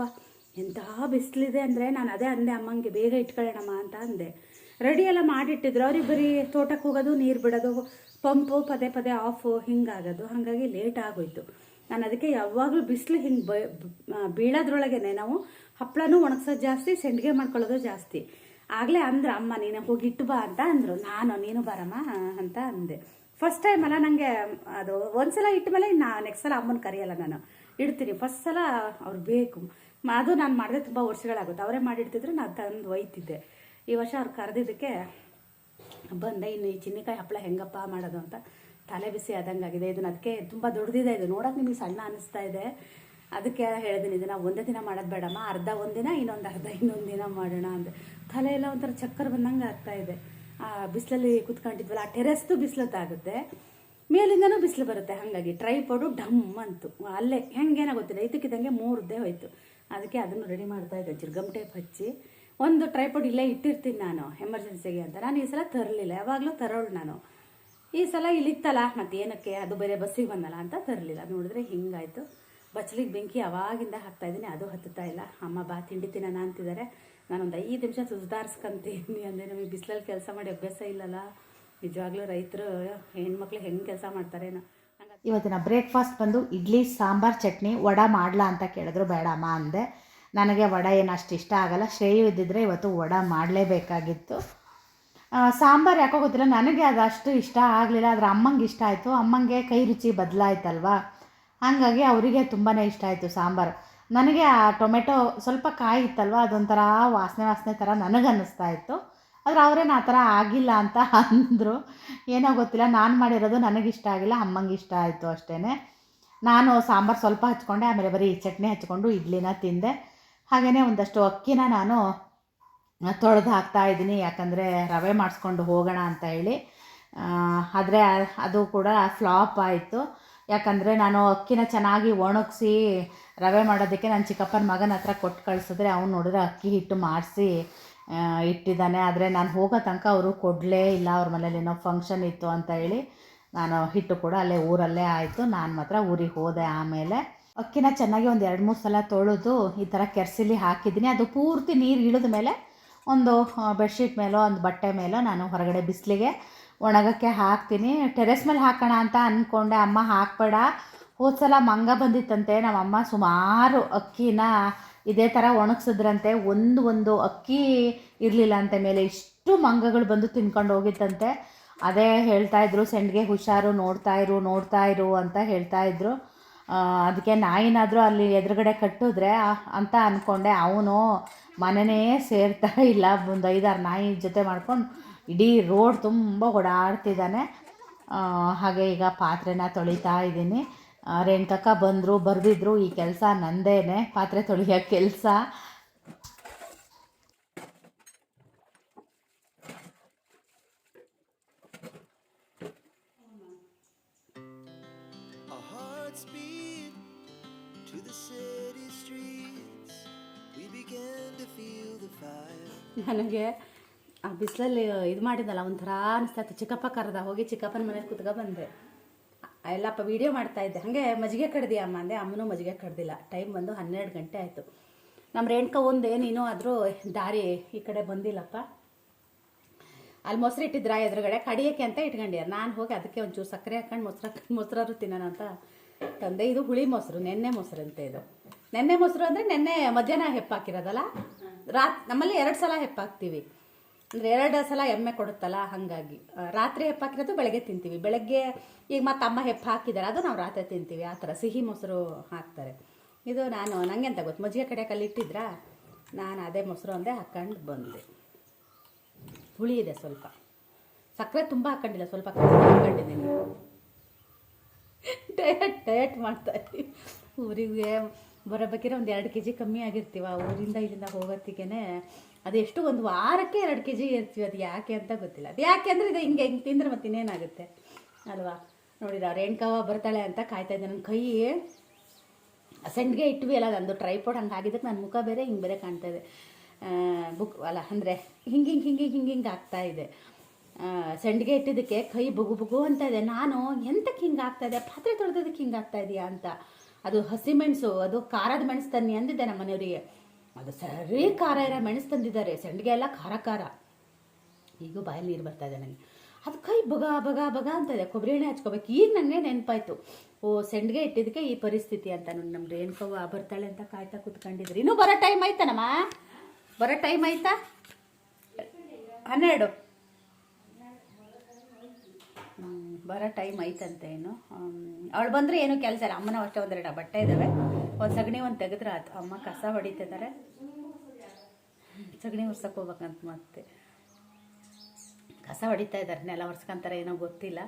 ಎಂತಹ ಬಿಸಿಲಿದೆ ಅಂದರೆ ನಾನು ಅದೇ ಅಂದೆ, ಅಮ್ಮಂಗೆ ಬೇಗ ಇಟ್ಕೊಳ್ಳೋಣಮ್ಮ ಅಂತ ಅಂದೆ. ರೆಡಿ ಎಲ್ಲ ಮಾಡಿಟ್ಟಿದ್ರು. ಅವ್ರಿಗೆ ಬರೀ ತೋಟಕ್ಕೆ ಹೋಗೋದು, ನೀರು ಬಿಡೋದು, ಪಂಪು ಪದೇ ಪದೇ ಆಫು ಹಿಂಗಾಗೋದು. ಹಾಗಾಗಿ ಲೇಟ್ ಆಗೋಯ್ತು. ನಾನು ಅದಕ್ಕೆ ಯಾವಾಗಲೂ ಬಿಸಿಲು ಹಿಂಗೆ ಬ ಬೀಳೋದ್ರೊಳಗೇನೆ ನಾವು ಹಪ್ಪಳನೂ ಒಣಗ್ಸೋದು ಜಾಸ್ತಿ ಸೆಂಡಿಗೆ ಮಾಡ್ಕೊಳ್ಳೋದು ಜಾಸ್ತಿ. ಆಗಲೇ ಅಂದ್ರೆ, ಅಮ್ಮ, ನೀನು ಹೋಗಿ ಇಟ್ಟು ಬಾ ಅಂತ ಅಂದರು. ನಾನು, ನೀನು ಬರಮ್ಮ ಅಂತ ಅಂದೆ. ಫಸ್ಟ್ ಟೈಮ್ ಅಲ್ಲ ನನಗೆ ಅದು ಒಂದ್ಸಲ ಇಟ್ಟ ಮೇಲೆ ನಾ ನೆಕ್ಸ್ಟ್ ಸಲ ಅಮ್ಮನ ಕರೆಯಲ್ಲ ನಾನು. ಇಡ್ತೀನಿ. ಫಸ್ಟ್ ಸಲ ಅವ್ರು ಬೇಕು. ಅದು ನಾನು ಮಾಡಿದೆ ತುಂಬ ವರ್ಷಗಳಾಗುತ್ತೆ. ಅವರೇ ಮಾಡಿಡ್ತಿದ್ರು ನಾನು ತಂದು ಒಯ್ತಿದ್ದೆ. ಈ ವರ್ಷ ಅವ್ರು ಕರೆದಿದ್ದಕ್ಕೆ ಬಂದೆ, ಇನ್ನು ಈ ಚಿನ್ನಿಕಾಯಿ ಹಪ್ಪಳ ಹೆಂಗಪ್ಪ ಮಾಡೋದು ಅಂತ. ತಲೆ ಬಿಸಿ ಆದಂಗಾಗಿದೆ. ಇದನ್ನ ಅದಕ್ಕೆ ತುಂಬ ದೊಡ್ಡದಿದೆ ಇದು. ನೋಡೋಕೆ ನಿಮಗೆ ಸಣ್ಣ ಅನಿಸ್ತಾ ಇದೆ. ಅದಕ್ಕೆ ಹೇಳಿದ್ದೀನಿ ಇದನ್ನು ಒಂದೇ ದಿನ ಮಾಡೋದು ಬೇಡಮ್ಮ. ಅರ್ಧ ಒಂದಿನ ಇನ್ನೊಂದು ಅರ್ಧ ಇನ್ನೊಂದು ದಿನ ಮಾಡೋಣ ಅಂದರೆ ತಲೆ ಎಲ್ಲ ಒಂಥರ ಚಕ್ಕರ್ ಬಂದಂಗೆ ಆಗ್ತಾ ಇದೆ. ಆ ಬಿಸಿಲಲ್ಲಿ ಕುತ್ಕೊಂಡಿದ್ವಲ್ಲ, ಆ ಟೆರೆಸ್ದು ಬಿಸಿಲತ್ತಾಗುತ್ತೆ ಮೇಲಿಂದನೂ ಬಿಸಿಲು ಬರುತ್ತೆ ಹಾಗಾಗಿ. ಟ್ರೈ ಟ್ರೈಪೋಡು ಡಮ್ ಅಂತು. ಅಲ್ಲೇ, ಹೆಂಗೇನೋ ಗೊತ್ತಿಲ್ಲ. ಇದಕ್ಕಿದ್ದಂಗೆ ಮೂರದ್ದೇ ಹೋಯ್ತು. ಅದಕ್ಕೆ ಅದನ್ನು ರೆಡಿ ಮಾಡ್ತಾ ಇದ್ದೆ, ಜಿರ್ಗಮ್ ಟೇಪ್ ಹಚ್ಚಿ. ಒಂದು ಟ್ರೈ ಟ್ರೈಪೋಡ್ ಇಲ್ಲೇ ಇಟ್ಟಿರ್ತೀನಿ ನಾನು ಎಮರ್ಜೆನ್ಸಿಗೆ ಅಂತ. ನಾನು ಈ ಸಲ ತರಲಿಲ್ಲ. ಯಾವಾಗಲೂ ತರೋಳು ನಾನು. ಈ ಸಲ ಇಲ್ಲಿತ್ತಲ್ಲ ಮತ್ತೇನಕ್ಕೆ ಅದು ಬೇರೆ ಬಸ್ಸಿಗೆ ಬಂದಲ್ಲ ಅಂತ ತರಲಿಲ್ಲ. ನೋಡಿದ್ರೆ ಹಿಂಗಾಯ್ತು. ಬಚ್ಚಲಿಗೆ ಬೆಂಕಿ ಅವಾಗಿಂದ ಹಾಕ್ತಾ ಇದ್ದೀನಿ ಅದು ಹತ್ತುತ್ತಾ ಇಲ್ಲ. ಅಮ್ಮ, ಬಾ, ತಿಂಡಿ ತಿನ್ನೋಣ ಅಂತಿದ್ದಾರೆ. ನಾನೊಂದು ಐದು ನಿಮಿಷ ಸುಧಾರಿಸ್ಕೊಂತೀನಿ ಅಂದರೆ ನಮಗೆ ಬಿಸಿಲಲ್ಲಿ ಕೆಲಸ ಮಾಡಿ ಅಭ್ಯಾಸ ಇಲ್ಲಲ್ಲ. ನಿಜವಾಗ್ಲೂ ರೈತರು, ಹೆಣ್ಮಕ್ಳು ಹೆಂಗೆ ಕೆಲಸ ಮಾಡ್ತಾರೇನೋ ಇವತ್ತು ಇವತ್ತಿನ ಬ್ರೇಕ್ಫಾಸ್ಟ್ ಬಂದು ಇಡ್ಲಿ, ಸಾಂಬಾರ್, ಚಟ್ನಿ, ವಡ ಮಾಡ್ಲಾ ಅಂತ ಕೇಳಿದ್ರು. ಬೇಡಮ್ಮ ಅಂದೆ. ನನಗೆ ವಡ ಏನು ಅಷ್ಟು ಇಷ್ಟ ಆಗಲ್ಲ. ಶ್ರೇಯು ಇದ್ದಿದ್ರೆ ಇವತ್ತು ವಡ ಮಾಡಲೇಬೇಕಾಗಿತ್ತು. ಸಾಂಬಾರು ಯಾಕೋ ಗೊತ್ತಿಲ್ಲ. ನನಗೆ ಅದು ಅಷ್ಟು ಇಷ್ಟ ಆಗಲಿಲ್ಲ. ಆದರೆ ಅಮ್ಮಂಗೆ ಇಷ್ಟ ಆಯಿತು. ಅಮ್ಮಂಗೆ ಕೈ ರುಚಿ ಬದಲಾಯ್ತಲ್ವಾ? ಹಾಗಾಗಿ ಅವರಿಗೆ ತುಂಬಾ ಇಷ್ಟ ಆಯಿತು ಸಾಂಬಾರು. ನನಗೆ ಆ ಟೊಮೆಟೊ ಸ್ವಲ್ಪ ಕಾಯಿ ಇತ್ತಲ್ವ? ಅದೊಂಥರ ವಾಸನೆ ವಾಸನೆ ಥರ ನನಗೆ ಅನ್ನಿಸ್ತಾ ಇತ್ತು. ಆದರೆ ಅವರೇನು ಆ ಥರ ಆಗಿಲ್ಲ ಅಂತ ಅಂದರು. ಏನೋ ಗೊತ್ತಿಲ್ಲ. ನಾನು ಮಾಡಿರೋದು ನನಗಿಷ್ಟ ಆಗಿಲ್ಲ. ಅಮ್ಮಂಗೆ ಇಷ್ಟ ಆಯಿತು ಅಷ್ಟೇ ನಾನು ಸಾಂಬಾರು ಸ್ವಲ್ಪ ಹಚ್ಕೊಂಡೆ. ಆಮೇಲೆ ಬರೀ ಚಟ್ನಿ ಹಚ್ಕೊಂಡು ಇಡ್ಲಿನ ತಿಂದೆ. ಹಾಗೆಯೇ ಒಂದಷ್ಟು ಅಕ್ಕಿನ ನಾನು ತೊಳೆದು ಹಾಕ್ತಾ ಇದ್ದೀನಿ, ಯಾಕಂದರೆ ರವೆ ಮಾಡಿಸ್ಕೊಂಡು ಹೋಗೋಣ ಅಂತ ಹೇಳಿ. ಆದರೆ ಅದು ಕೂಡ ಫ್ಲಾಪ್ ಆಯಿತು. ಯಾಕಂದರೆ ನಾನು ಅಕ್ಕಿನ ಚೆನ್ನಾಗಿ ಒಣಗಿಸಿ ರವೆ ಮಾಡೋದಕ್ಕೆ ನನ್ನ ಚಿಕ್ಕಪ್ಪನ ಮಗನ ಹತ್ರ ಕೊಟ್ಟು ಕಳಿಸಿದ್ರೆ ಅವ್ನು ನೋಡಿದ್ರೆ ಅಕ್ಕಿ ಹಿಟ್ಟು ಮಾಡಿಸಿ ಇಟ್ಟಿದ್ದಾನೆ. ಆದರೆ ನಾನು ಹೋಗೋ ತನಕ ಅವರು ಕೊಡಲೇ ಇಲ್ಲ, ಅವ್ರ ಮನೇಲಿ ಏನೋ ಫಂಕ್ಷನ್ ಇತ್ತು ಅಂತ ಹೇಳಿ ನಾನು ಹಿಟ್ಟು ಕೂಡ ಅಲ್ಲೇ ಊರಲ್ಲೇ ಆಯಿತು. ನಾನು ಮಾತ್ರ ಊರಿಗೆ ಹೋದೆ ಆಮೇಲೆ. ಅಕ್ಕಿನ ಚೆನ್ನಾಗಿ ಒಂದು ಎರಡು ಮೂರು ಸಲ ತೊಳೆದು ಈ ಥರ ಕೆರೆಸಿಲಿ ಹಾಕಿದ್ದೀನಿ. ಅದು ಪೂರ್ತಿ ನೀರು ಇಳಿದ ಮೇಲೆ ಒಂದು ಬೆಡ್ಶೀಟ್ ಮೇಲೋ ಒಂದು ಬಟ್ಟೆ ಮೇಲೋ ನಾನು ಹೊರಗಡೆ ಬಿಸಿಲಿಗೆ ಒಣಗೋಕ್ಕೆ ಹಾಕ್ತೀನಿ. ಟೆರೆಸ್ ಮೇಲೆ ಹಾಕೋಣ ಅಂತ ಅಂದ್ಕೊಂಡೆ ಅಮ್ಮ ಹಾಕ್ಬೇಡ. ಹೋದ ಸಲ ಮಂಗ ಬಂದಿತ್ತಂತೆ. ನಮ್ಮಮ್ಮ ಸುಮಾರು ಅಕ್ಕಿನ ಇದೇ ಥರ ಒಣಗಿಸಿದ್ರಂತೆ. ಒಂದು ಒಂದು ಅಕ್ಕಿ ಇರಲಿಲ್ಲ ಅಂತೆ ಮೇಲೆ. ಇಷ್ಟು ಮಂಗಗಳು ಬಂದು ತಿನ್ಕೊಂಡು ಹೋಗಿತ್ತಂತೆ. ಅದೇ ಹೇಳ್ತಾಯಿದ್ರು ಸೆಂಡ್ಗೆ ಹುಷಾರು. ನೋಡ್ತಾಯಿರು ನೋಡ್ತಾಯಿರು ಅಂತ ಹೇಳ್ತಾ ಇದ್ರು. ಆ, ಅದಕ್ಕೆ ನಾಯಿನಾದರೂ ಅಲ್ಲಿ ಎದುರುಗಡೆ ಕಟ್ಟಿದ್ರೆ ಅಂತ ಅಂದ್ಕೊಂಡೆ ಅವನು ಮನೆನೇ ಸೇರ್ತಾ ಇಲ್ಲ. ಒಂದು ಐದಾರು ನಾಯಿ ಜೊತೆ ಮಾಡ್ಕೊಂಡು ಇಡೀ ರೋಡ್ ತುಂಬ ಓಡಾಡ್ತಿದ್ದಾನೆ. ಹಾಗೆ ಈಗ ಪಾತ್ರೆನ ತೊಳಿತಾ ಇದ್ದೀನಿ. ರೇಣುಕಕ್ಕ ಬಂದರು, ಬರೆದಿದ್ರು, ಈ ಕೆಲಸ ನಂದೇನೆ. ಪಾತ್ರೆ ತೊಳೆಯೋ ಕೆಲಸ. ನನಗೆ ಆ ಬಿಸಿಲಲ್ಲಿ ಇದು ಮಾಡಿದ್ನಲ್ಲ, ಒಂಥರ ಅನಿಸ್ತಾಯಿತ್ತು ಚಿಕ್ಕಪ್ಪ ಕರೆದ ಹೋಗಿ ಚಿಕ್ಕಪ್ಪನ ಮನೇಲಿ ಕುತ್ಕೊ ಬಂದೆ. ಎಲ್ಲಪ್ಪ ವೀಡಿಯೋ ಮಾಡ್ತಾ ಇದ್ದೆ. ಹಾಗೆ ಮಜ್ಜಿಗೆ ಕಡ್ದಿ ಅಮ್ಮ ಅಂದೆ. ಅಮ್ಮನೂ ಮಜ್ಜಿಗೆ ಕಡ್ದಿಲ್ಲ. ಟೈಮ್ ಬಂದು ಹನ್ನೆರಡು ಗಂಟೆ ಆಯಿತು. ನಮ್ಮ ರೇಣ್ಕ ಒಂದು ನೀನು ಆದರೂ ದಾರಿ ಈ ಕಡೆ ಬಂದಿಲ್ಲಪ್ಪ. ಅಲ್ಲಿ ಮೊಸರು ಇಟ್ಟಿದ್ರ ಎದುರುಗಡೆ? ಕಡಿಯೋಕ್ಕೆ ಅಂತ ಇಟ್ಕೊಂಡಿಯ ನಾನು ಹೋಗಿ ಅದಕ್ಕೆ ಒಂಚೂರು ಸಕ್ಕರೆ ಹಾಕೊಂಡು ಮೊಸರು ಹಾಕೊಂಡು ಮೊಸರಾದ್ರೂ ತಿನ್ನೋಣ ಅಂತ ತಂದೆ, ಇದು ಹುಳಿ ಮೊಸರು, ನೆನ್ನೆ ಮೊಸರು ಅಂತ ಇದು. ನೆನ್ನೆ ಮೊಸರು ಅಂದರೆ ನೆನ್ನೆ ಮಧ್ಯಾಹ್ನ ಹೆಪ್ಪಾಕಿರೋದಲ್ಲ? ರಾತ್, ನಮ್ಮಲ್ಲಿ ಎರಡು ಸಲ ಹೆಪ್ಪಾಕ್ತೀವಿ. ಅಂದರೆ ಎರಡು ಸಲ ಎಮ್ಮೆ ಕೊಡುತ್ತಲ್ಲ, ಹಾಗಾಗಿ. ರಾತ್ರಿ ಹೆಪ್ಪಾಕಿರೋದು ಬೆಳಗ್ಗೆ ತಿಂತೀವಿ. ಬೆಳಗ್ಗೆ ಈಗ ಮತ್ತೆ ಅಮ್ಮ ಹೆಪ್ಪು ಹಾಕಿದ್ದಾರೆ ಅದು ನಾವು ರಾತ್ರಿ ತಿಂತೀವಿ, ಆ ಥರ ಸಿಹಿ ಮೊಸರು ಹಾಕ್ತಾರೆ. ಇದು ನಾನು ನನಗೆ ಅಂತ ಗೊತ್ತು? ಮಜ್ಜಿಗೆ ಕಡೆ ಕಲ್ಲಿಟ್ಟಿದ್ರಾ ನಾನು ಅದೇ ಮೊಸರು ಒಂದೇ ಹಾಕೊಂಡು ಬಂದೆ. ಹುಳಿ ಇದೆ ಸ್ವಲ್ಪ. ಸಕ್ಕರೆ ತುಂಬ ಹಾಕೊಂಡಿಲ್ಲ, ಸ್ವಲ್ಪ ಹಾಕೊಂಡಿದ್ದೀನಿ. ಡಯಟ್ ಡಯಟ್ ಮಾಡ್ತಾ ಇದ್ದೀವಿ. ಊರಿಗೆ ಬರೋಬೇಕಿದ್ರೆ ಒಂದು ಎರಡು ಕೆ ಜಿ ಕಮ್ಮಿ ಆಗಿರ್ತೀವ. ಊರಿಂದ ಇಲ್ಲಿಂದ ಹೋಗೋತ್ತಿಗೆ ಅದೆಷ್ಟು ಒಂದು ವಾರಕ್ಕೆ ಎರಡು ಕೆ ಜಿ ಇರ್ತೀವಿ. ಅದು ಯಾಕೆ ಅಂತ ಗೊತ್ತಿಲ್ಲ. ಅದು ಯಾಕೆ ಅಂದರೆ ಇದು ಹಿಂಗೆ ಹಿಂಗೆ ತಿಂದರೆ ಮತ್ತೆ ಇನ್ನೇನಾಗುತ್ತೆ? ಅಲ್ವಾ? ನೋಡಿದ ರೇಣುಕವ್ವ ಬರ್ತಾಳೆ ಅಂತ ಕಾಯ್ತಾ ಇದ್ದೆ. ನನ್ನ ಕೈ ಸೆಂಡ್ಗೆ ಇಟ್ವಿ ಅಲ್ಲ, ನಂದು ಟ್ರೈಪೋಡ್ ಹಂಗೆ ಆಗಿದ್ದಕ್ಕೆ ನನ್ನ ಮುಖ ಬೇರೆ, ಹಿಂಗೆ ಬೇರೆ ಕಾಣ್ತಾ ಇದೆ. ಬುಕ್ ಅಲ್ಲ, ಅಂದರೆ ಹಿಂಗೆ ಹಿಂಗೆ ಹಿಂಗೆ ಹಿಂಗೆ ಹಿಂಗೆ ಆಗ್ತಾ ಇದೆ. ಸೆಂಡ್ಗೆ ಇಟ್ಟಿದ್ದಕ್ಕೆ ಕೈ ಬುಗು ಬುಗು ಅಂತ ಇದೆ. ನಾನು ಎಂತಕ್ಕೆ ಹಿಂಗಾಗ್ತಾ ಇದೆ? ಪಾತ್ರೆ ತೊಳೆದೋದಕ್ಕೆ ಹಿಂಗಾಗ್ತಾ ಇದೆಯಾ ಅಂತ. ಅದು ಹಸಿಮೆಣಸು ಅದು ಖಾರದ ಮೆಣಸು ತನ್ನಿ ಅಂದಿದ್ದೆ ನಮ್ಮ ಮನೆಯವರಿಗೆ. ಅದು ಸರಿ ಖಾರ ಇರೋ ಮೆಣಸು ತಂದಿದ್ದಾರೆ. ಸಂಡಿಗೆ ಎಲ್ಲ ಖಾರ ಖಾರ. ಈಗ ಬಾಯಲ್ಲಿ ನೀರು ಬರ್ತಾ ಇದೆ ನನಗೆ. ಅದು ಕೈ ಬಗ ಬಗ ಬಗ ಅಂತ ಇದೆ. ಕೊಬ್ಬರಿ ಎಣ್ಣೆ ಹಚ್ಕೋಬೇಕು. ಈಗ ನನಗೆ ನೆನಪಾಯ್ತು. ಓ, ಸೆಂಡ್ಗೆ ಇಟ್ಟಿದ್ದಕ್ಕೆ ಈ ಪರಿಸ್ಥಿತಿ ಅಂತ. ನಮ್ಮ ರೇಣುಕವ್ವ ಬರ್ತಾಳೆ ಅಂತ ಕಾಯ್ತಾ ಕೂತ್ಕೊಂಡಿದ್ರಿ. ಇನ್ನೂ ಬರೋ ಟೈಮ್ ಆಯ್ತಾನಮ್ಮ? ಬರೋ ಟೈಮ್ ಆಯ್ತಾ? ಹನ್ನೆರಡು. ಬರೋ ಟೈಮ್ ಐತಂತೆ ಏನು. ಅವಳು ಬಂದರೆ ಏನು ಕೆಲಸ ಇಲ್ಲ. ಅಮ್ಮನ ಅಷ್ಟೇ ಒಂದೆರಡು ಬಟ್ಟೆ ಇದ್ದಾವೆ ಒಂದು ಸಗಣಿ ಒಂದು ತೆಗೆದ್ರೆ ಆಯ್ತು. ಅಮ್ಮ ಕಸ ಹೊಡಿತಿದ್ದಾರೆ ಸಗಣಿ ಒರ್ಸಕ್ಕೆ ಹೋಗ್ಬೇಕಂತ ಮತ್ತೆ. ಕಸ ಹೊಡಿತಾ ಇದ್ದಾರೆ ನೆಲ ಒರ್ಸ್ಕೊಂತಾರೆ ಏನೋ ಗೊತ್ತಿಲ್ಲ.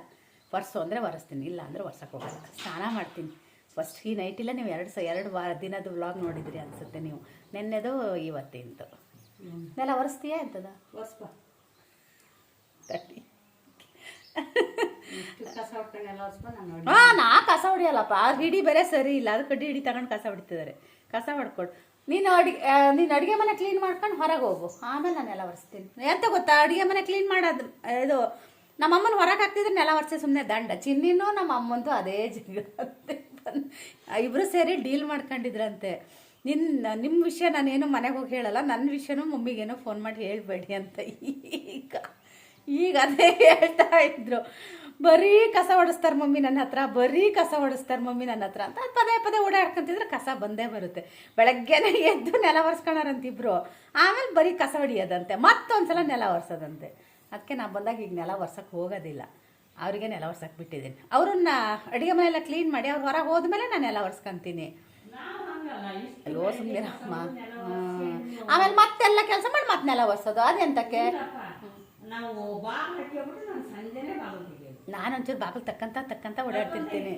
ಒರೆಸು ಅಂದರೆ ಒರೆಸ್ತೀನಿ. ಇಲ್ಲ ಅಂದರೆ ಒರ್ಸಕ್ಕೆ ಹೋಗಲ್ಲ. ಸ್ನಾನ ಮಾಡ್ತೀನಿ. ಫಸ್ಟ್ ಈ ನೈಟ್ ಇಲ್ಲ ನೀವು ಎರಡು ಸ ಎರಡು ವಾರ ದಿನದ ವ್ಲಾಗ್ ನೋಡಿದ್ರಿ ಅನಿಸುತ್ತೆ ನೀವು. ನೆನ್ನೆದು ಇವತ್ತಿಂದು. ನೆಲ ಒರೆಸ್ತೀಯಾ ಎಂತದ? ಒರ್ಸ್ಪ ತಟ್ಟಿ. ಹಾ ನಾ ಕಸ ಹೊಡಿಯಲ್ಲಪ್ಪ. ಆ ಹಿಡಿ ಬೇರೆ ಸರಿ ಇಲ್ಲ. ಅದು ಕಡ್ಡಿ ಹಿಡಿ ತಗೊಂಡು ಕಸ ಹೊಡಿತಿದ್ದಾರೆ. ಕಸ ಹೊಡ್ಕೊಡು. ನೀನು ಅಡಿಗೆ ನೀನು ಅಡುಗೆ ಮನೆ ಕ್ಲೀನ್ ಮಾಡ್ಕೊಂಡು ಹೊರಗೆ ಹೋಗು. ಆಮೇಲೆ ನಾನು ನೆಲ ಒರೆಸ್ತೀನಿ. ಎಂತ ಗೊತ್ತಾ? ಅಡುಗೆ ಮನೆ ಕ್ಲೀನ್ ಮಾಡೋದು, ಇದು, ನಮ್ಮಮ್ಮನ ಹೊರಗೆ ಹಾಕ್ತಿದ್ರೆ ನೆಲ ಒರೆಸಿ ಸುಮ್ಮನೆ ದಂಡ. ಚಿನ್ನಿನೂ ನಮ್ಮ ಅಮ್ಮಂದು ಅದೇ ಜಿಗಂತೆ ಇಬ್ಬರು ಸೇರಿ ಡೀಲ್ ಮಾಡ್ಕೊಂಡಿದ್ರಂತೆ. ನಿನ್ನ ನಿಮ್ಮ ವಿಷಯ ನಾನೇನು ಮನೆಗೆ ಹೋಗಿ ಹೇಳಲ್ಲ. ನನ್ನ ವಿಷಯನೂ ಮಮ್ಮಿಗೇನೋ ಫೋನ್ ಮಾಡಿ ಹೇಳಬೇಡಿ ಅಂತ ಈಗ. ಈಗ ಅದೇ ಹೇಳ್ತಾ ಇದ್ರು. ಬರೀ ಕಸ ಹೊಡಿಸ್ತಾರೆ ಮಮ್ಮಿ ನನ್ನ ಹತ್ರ, ಬರೀ ಕಸ ಹೊಡಿಸ್ತಾರೆ ಮಮ್ಮಿ ನನ್ನ ಹತ್ರ ಅಂತ ಪದೇ ಪದೇ ಓಡಾಡ್ಕೊಂತಿದ್ರೆ ಕಸ ಬಂದೇ ಬರುತ್ತೆ. ಬೆಳಗ್ಗೆನೇ ಎದ್ದು ನೆಲ ಒರೆಸ್ಕೊಳಾರಂತಿಬ್ರು, ಆಮೇಲೆ ಬರೀ ಕಸ ಹೊಡಿಯೋದಂತೆ ಮತ್ತೊಂದ್ಸಲ ನೆಲ ಒರೆಸೋದಂತೆ. ಅದಕ್ಕೆ ನಾ ಬಂದಾಗ ಈಗ ನೆಲ ಒರ್ಸಕ್ಕೆ ಹೋಗೋದಿಲ್ಲ. ಅವರಿಗೆ ನೆಲ ಒರ್ಸಕ್ಕೆ ಬಿಟ್ಟಿದ್ದೀನಿ. ಅವ್ರನ್ನ ಅಡುಗೆ ಮನೆಯೆಲ್ಲ ಕ್ಲೀನ್ ಮಾಡಿ ಅವ್ರು ಹೊರಗೆ ಹೋದ್ಮೇಲೆ ನಾನು ನೆಲ ಒರೆಸ್ಕೊಂತೀನಿ. ಅಯ್ಯೋ ಸುಮ್ಮನಿರಮ್ಮ ಆಮೇಲೆ ಮತ್ತೆಲ್ಲ ಕೆಲಸ ಮಾಡಿ ಮತ್ತೆ ನೆಲ ಒರೆಸೋದು. ಅದೆಂತಕ್ಕೆ ನಾವು ಬಾಗಿಲು ಹಾಕ್ಬಿಟ್ಟು ನಾನು ಸಂಜೆನೆ ಬಾಗಿಲು ತಕ್ಕಂತ ತಕ್ಕಂತ ಓಡಾಡ್ತಿರ್ತೀನಿ.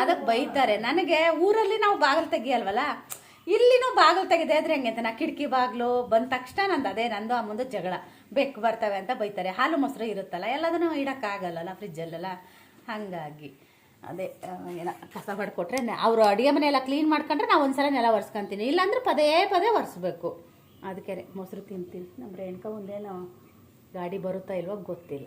ಅದಕ್ಕೆ ಬೈತಾರೆ. ನನಗೆ ಊರಲ್ಲಿ ನಾವು ಬಾಗಿಲು ತೆಗಿಯಲ್ವಲ್ಲ? ಇಲ್ಲಿನೂ ಬಾಗಿಲು ತೆಗೆದೇ ಇದ್ರೆ ಹೆಂಗೆ ಅಂತ ನಾ ಕಿಟಕಿ ಬಾಗಿಲು ಬಂದ ತಕ್ಷಣ ನಂದು ಅದೇ ನಂದು ಆ ಮುಂದೆ ಜಗಳ. ಬೆಕ್ಕು ಬರ್ತವೆ ಅಂತ ಬೈತಾರೆ. ಹಾಲು ಮೊಸರು ಇರುತ್ತಲ್ಲ ಎಲ್ಲದನ್ನು ಇಡೋಕ್ಕಾಗಲ್ಲಲ್ಲ ಫ್ರಿಜ್ಜಲ್ಲೆಲ್ಲ? ಹಾಗಾಗಿ ಅದೇ ಏನೋ ಕಸ ಮಾಡಿಕೊಟ್ರೆ ಅವರು ಅಡುಗೆ ಮನೆ ಎಲ್ಲ ಕ್ಲೀನ್ ಮಾಡ್ಕೊಂಡ್ರೆ ನಾವು ಒಂದ್ಸಲ ನೆಲ ಒರೆಸ್ಕೊಂತೀನಿ. ಇಲ್ಲಾಂದ್ರೆ ಪದೇ ಪದೇ ಒರೆಸ್ಬೇಕು. ಅದಕ್ಕೆ ಮೊಸರು ತಿಂತೀನಿ. ನಮ್ಮ ರೇಣುಕ ಒಂದೇನೋ ಗಾಡಿ ಬರುತ್ತಾ ಇಲ್ವೋ ಗೊತ್ತಿಲ್ಲ.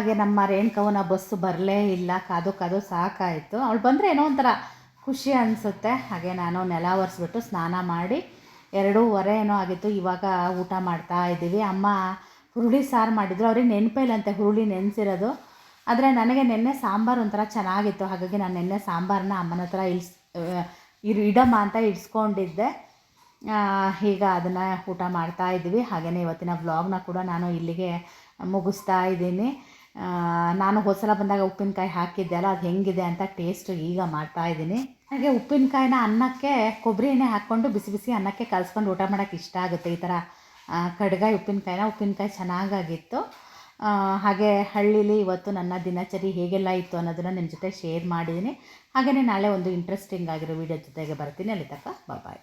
ಹಾಗೆ ನಮ್ಮ ರೇಣುಕವನ ಬಸ್ಸು ಬರಲೇ ಇಲ್ಲ, ಕಾದು ಕಾದು ಸಾಕಾಯಿತು. ಅವಳು ಬಂದರೆ ಏನೋ ಒಂಥರ ಖುಷಿ ಅನಿಸುತ್ತೆ. ಹಾಗೆ ನಾನು ನೆಲ ಒರೆಸ್ಬಿಟ್ಟು ಸ್ನಾನ ಮಾಡಿ ಎರಡೂವರೆ ಏನೋ ಆಗಿತ್ತು, ಇವಾಗ ಊಟ ಮಾಡ್ತಾ ಇದ್ದೀವಿ. ಅಮ್ಮ ಹುರುಳಿ ಸಾರು ಮಾಡಿದ್ರು. ಅವ್ರಿಗೆ ನೆನಪೇ ಇಲ್ಲಂತೆ ಹುರುಳಿ ನೆನೆಸಿರೋದು. ಆದರೆ ನನಗೆ ನೆನ್ನೆ ಸಾಂಬಾರು ಒಂಥರ ಚೆನ್ನಾಗಿತ್ತು. ಹಾಗಾಗಿ ನಾನು ನೆನ್ನೆ ಸಾಂಬಾರನ್ನ ಅಮ್ಮನ ಹತ್ರ ಇಳಿಸ್ ಇರು ಇಡಮ್ಮ ಅಂತ ಇಡ್ಸ್ಕೊಂಡಿದ್ದೆ. ಈಗ ಅದನ್ನು ಊಟ ಮಾಡ್ತಾ ಇದ್ದೀವಿ. ಹಾಗೆಯೇ ಇವತ್ತಿನ ವ್ಲಾಗ್ನ ಕೂಡ ನಾನು ಇಲ್ಲಿಗೆ ಮುಗಿಸ್ತಾ ಇದ್ದೀನಿ. ನಾನು ಹೋದ್ಸಲ ಬಂದಾಗ ಉಪ್ಪಿನಕಾಯಿ ಹಾಕಿದ್ದೆ ಅಲ್ಲ ಅದು ಹೆಂಗಿದೆ ಅಂತ ಟೇಸ್ಟ್ ಈಗ ಮಾಡ್ತಾ ಇದ್ದೀನಿ. ಹಾಗೆ ಉಪ್ಪಿನಕಾಯಿನ ಅನ್ನಕ್ಕೆ ಕೊಬ್ಬರಿ ಎಣ್ಣೆ ಹಾಕ್ಕೊಂಡು ಬಿಸಿ ಬಿಸಿ ಅನ್ನಕ್ಕೆ ಕಲಿಸ್ಕೊಂಡು ಊಟ ಮಾಡೋಕ್ಕೆ ಇಷ್ಟ ಆಗುತ್ತೆ ಈ ಥರ. ಕಡ್ಗಾಯಿ ಉಪ್ಪಿನಕಾಯಿನ, ಉಪ್ಪಿನಕಾಯಿ ಚೆನ್ನಾಗಾಗಿತ್ತು. ಹಾಗೆ ಹಳ್ಳೀಲಿ ಇವತ್ತು ನನ್ನ ದಿನಚರಿ ಹೇಗೆಲ್ಲ ಇತ್ತು ಅನ್ನೋದನ್ನು ನಿಮ್ಮ ಜೊತೆ ಶೇರ್ ಮಾಡಿದ್ದೀನಿ. ಹಾಗೆಯೇ ನಾಳೆ ಒಂದು ಇಂಟ್ರೆಸ್ಟಿಂಗ್ ಆಗಿರೋ ವಿಡಿಯೋ ಜೊತೆಗೆ ಬರ್ತೀನಿ. ಅಲ್ಲಿ ತನಕ ಬಾಯ್